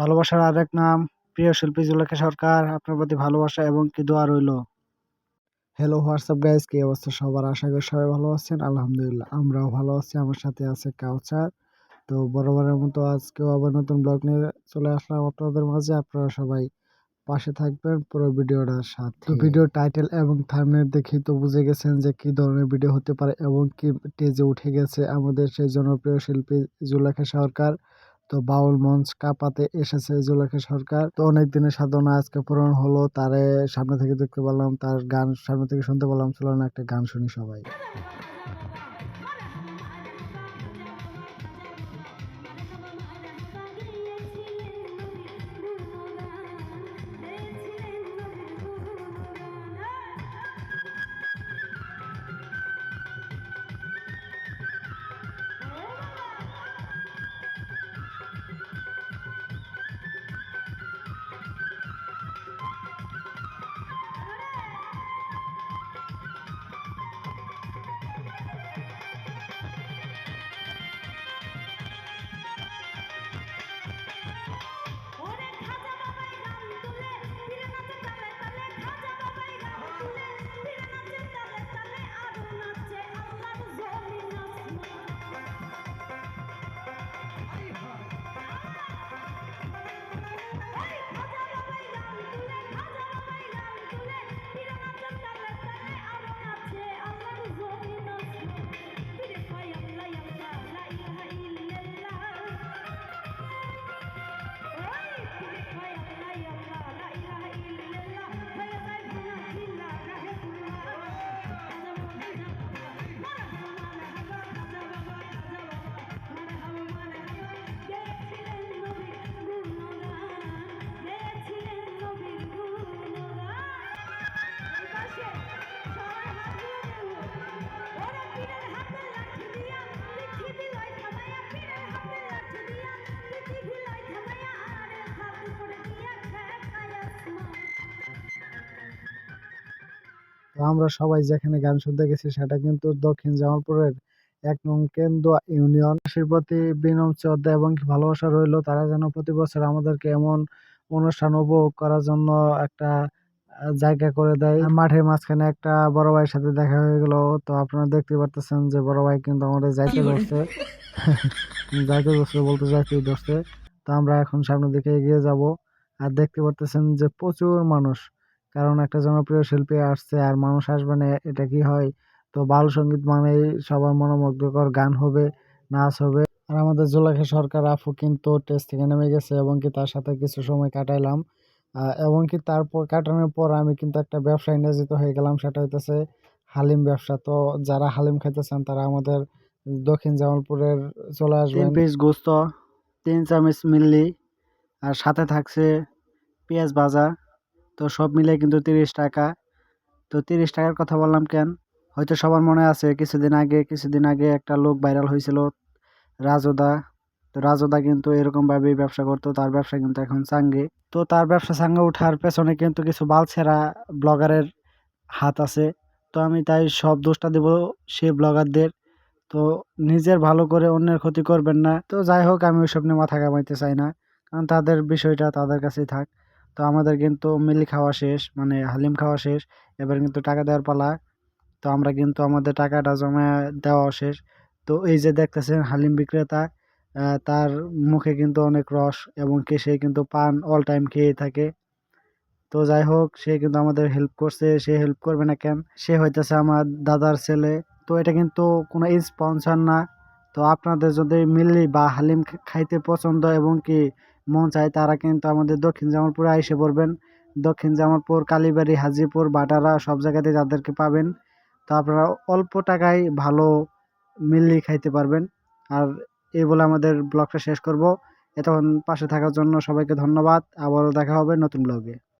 ভালোবাসার আরেক নাম প্রিয় শিল্পী জুলেখা সরকার আপনার প্রতি ভালোবাসা এবং কি দোয়া রইল? হ্যালো হোয়াটসঅ্যাপ গাইজ কি অবস্থা সবার? আশা করি সবাই ভালো আছেন। আলহামদুলিল্লাহ আমরাও ভালো আছি। আমার সাথে আছে কাউচার। তো বরাবরের মতো আজকেও আবার নতুন ব্লগ নিয়ে চলে আসলাম আপনাদের মাঝে। আপনারা সবাই পাশে থাকবেন পুরো ভিডিওটার সাথে। ভিডিও টাইটেল এবং থাম্বনেল দেখে তো বুঝে গেছেন যে কি ধরনের ভিডিও হতে পারে এবং কি টেজে উঠে গেছে আমাদের সেই জনপ্রিয় শিল্পী জুলেখা সরকার। তো বাউল মঞ্চ কাপাতে এসেছে জুলেখা সরকার। তো অনেক দিনের সাধনা আজকে পূরণ হলো, তারে সামনে থেকে দেখতে পেলাম তার গান সামনে থেকে শুনতে পেলাম চলো না একটা গান শুনি সবাই। তো আমরা সবাই যেখানে গান শুনতে গেছি সেটা কিন্তু দক্ষিণ জামালপুরের এক নং কেন্দুয়া ইউনিয়ন। দেশের প্রতি বিনম শ্রদ্ধা এবং ভালোবাসা রইল, তারা যেন প্রতি বছর আমাদেরকে এমন অনুষ্ঠান উপভোগ করার জন্য একটা জায়গা করে দেয়। মাঠের মাঝখানে একটা বড় ভাইয়ের সাথে দেখা হয়ে গেল। তো আপনারা দেখতে পারতেছেন যে বড় ভাই কিন্তু আমাদের যাইতে ধরছে যাইতে ধরছে বলতে যাইতে ধরছে তো আমরা এখন সামনের দিকে এগিয়ে যাব। আর দেখতে পারতেছেন যে প্রচুর মানুষ। কারণ একটা জনপ্রিয় শিল্পী আসছে আর মানুষ আসবে না, এটা কি হয়? তো বাল সংগীত মানেই সবার মনোমুগ্ধকর গান হবে, নাচ হবে। আর আমাদের জোলাখা সরকার আফু কিন্তু টেস্ট থেকে নেমে গেছে এবং কি তার সাথে কিছু সময় কাটাইলাম। এবং কি তারপর কাটানোর পর আমি কিন্তু একটা ব্যবসায় নিয়োজিত হয়ে গেলাম, সেটা হইতেছে হালিম ব্যবসা। তো যারা হালিম খাইতেছেন তারা আমাদের দক্ষিণ জামালপুরের চলে আসবেন। তিন পিস গোস্ত, তিন চামচ মিল্লি, আর সাথে থাকছে পেঁয়াজ ভাজা। তো সব মিলে কিন্তু তিরিশ টাকা। তো তিরিশ টাকার কথা বললাম কেন? হয়তো সবার মনে আছে, কিছুদিন আগে কিছুদিন আগে একটা লোক ভাইরাল হয়েছিল রাজদা। তো রাজদা কিন্তু এরকমভাবেই ব্যবসা করতো, তার ব্যবসা কিন্তু এখন চাঙ্গে। তো তার ব্যবসা চাঙ্গে ওঠার পেছনে কিন্তু কিছু বালছেরা ব্লগারের হাত আছে। তো আমি তাই সব দোষটা দেব সে ব্লগারদের। তো নিজের ভালো করে অন্যের ক্ষতি করবেন না। তো যাই হোক, আমি ওইসব নিয়ে মাথা কামাইতে চাই না। কারণ তাদের বিষয়টা তাদের কাছেই থাক। তো আমাদের কিন্তু মিলি খাওয়া শেষ মানে হালিম খাওয়া শেষ, এবার কিন্তু টাকা দেওয়ার পালা। তো আমরা কিন্তু আমাদের টাকাটা জমা দেওয়া শেষ। তো এই যে দেখতেছেন হালিম বিক্রেতা তার মুখে কিন্তু অনেক রস এবং কে সে কিন্তু পান অল টাইম খেয়ে থাকে। তো যাই হোক, সে কিন্তু আমাদের হেল্প করছে, সে হেল্প করবে না কেন? সে হইতেছে আমার দাদার ছেলে। তো এটা কিন্তু কোনো স্পন্সর না। তো আপনাদের যদি মিল্লি বা হালিম খাইতে পছন্দ এবং কি মন চায় তারা কিন্তু আমাদের দক্ষিণ জামালপুরে এসে পড়বেন। দক্ষিণ জামালপুর, কালীবাড়ি, হাজিপুর, বাটারা সব জায়গাতে যাদেরকে পাবেন। তো আপনারা অল্প টাকায় ভালো মিললি খাইতে পারবেন। আর এই বলে আমাদের ব্লগটা শেষ করব। এতক্ষণ পাশে থাকার জন্য সবাইকে ধন্যবাদ। আবারও দেখা হবে নতুন ব্লগে।